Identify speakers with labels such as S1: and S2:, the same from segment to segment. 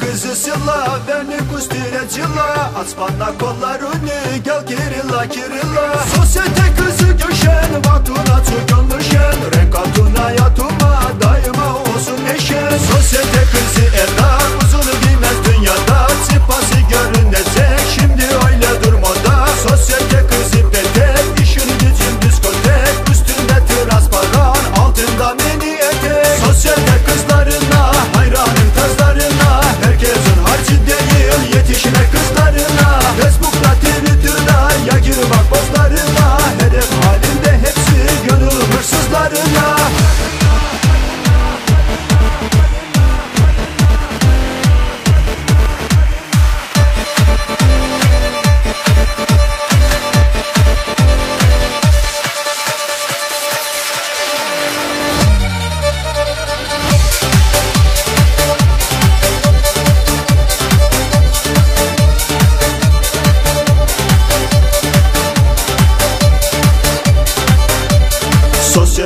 S1: kızı Sıla Beni kustire cilla Aç bana kollarını Gel kirilla kirilla Sosyete kızı Gülşen Vatuna çok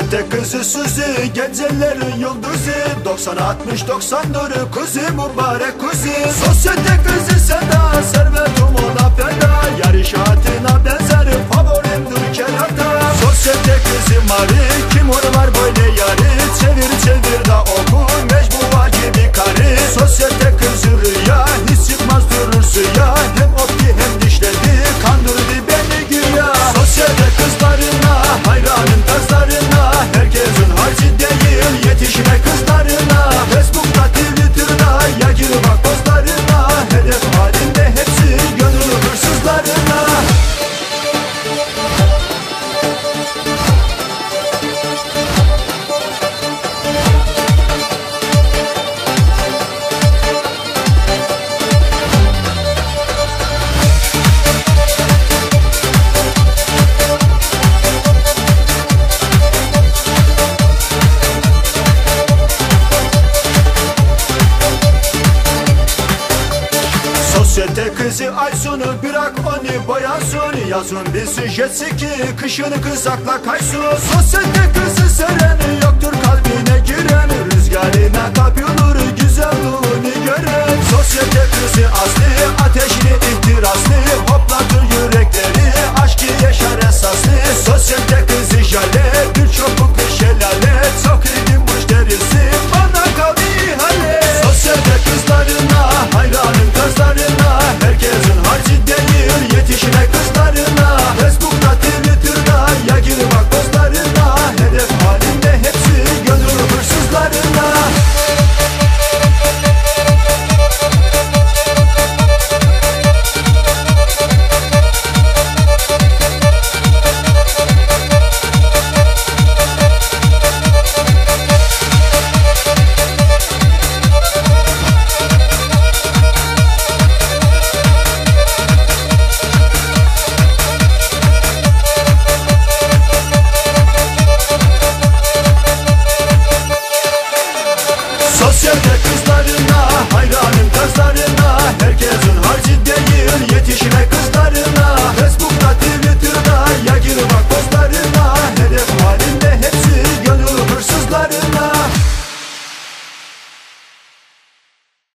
S1: Sosyete kızı Suzi Gecelerin yıldızı. 90 60 90 duru kuzi mübarek kuzi. Sosyete kızı Seda Servetum ona feda. Yarışatına benzer favorimdir kenarda Sosyete kızı Mari Kim var böyle yarı Çevir çevir Sosyete kızı Aysun'u bırak onu boyasın Yazın bir süjesi ki kışını kızakla kaysın Sosyete kızı sereni Lisede kızlarına hayranım kızlarına herkes